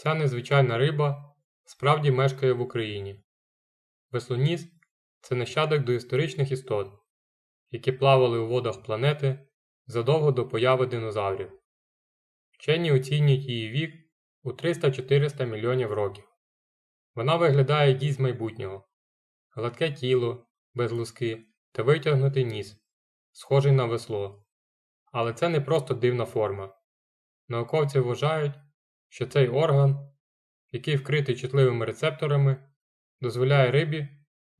Ця незвичайна риба справді мешкає в Україні. Веслоніс це нащадок доісторичних істот, які плавали у водах планети задовго до появи динозаврів. Вчені оцінюють її вік у 300-400 мільйонів років. Вона виглядає як з майбутнього. Гладке тіло, без луски та витягнутий ніс, схожий на весло. Але це не просто дивна форма. Науковці вважають, що цей орган, який вкритий чутливими рецепторами, дозволяє рибі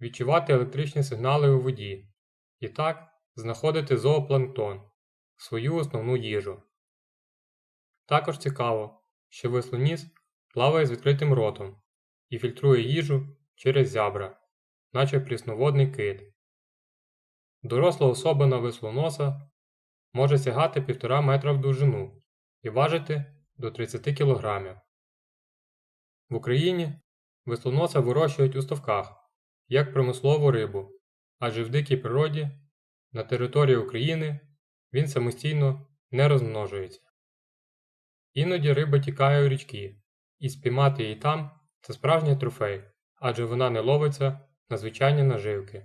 відчувати електричні сигнали у воді і так знаходити зоопланктон свою основну їжу. Також цікаво, що веслоніс плаває з відкритим ротом і фільтрує їжу через зябра, наче прісноводний кит. Доросла особина веслоноса може сягати 1,5 метра в довжину і важити до 30 кг. В Україні веслоноса вирощують у ставках як промислову рибу, адже в дикій природі на території України він самостійно не розмножується. Іноді риба тікає у річки, і спіймати її там це справжній трофей, адже вона не ловиться на звичайні наживки.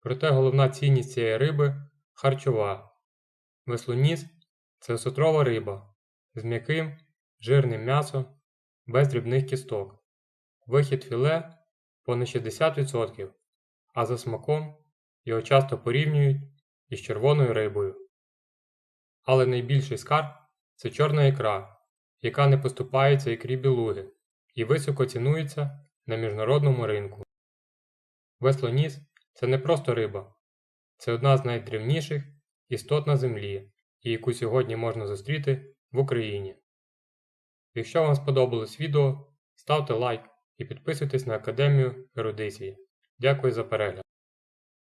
Проте головна цінність цієї риби харчова. Веслоніс це осотрова риба з м'яким, жирним м'ясом, без дрібних кісток. Вихід філе понад 60%, а за смаком його часто порівнюють із червоною рибою. Але найбільший скарб це чорна ікра, яка не поступається ікрі білуги і високо цінується на міжнародному ринку. Веслоніс це не просто риба, це одна з найдревніших істот на землі, і яку сьогодні можна зустріти в Україні. Якщо вам сподобалось відео, ставте лайк і підписуйтесь на Академію Ерудиції. Дякую за перегляд!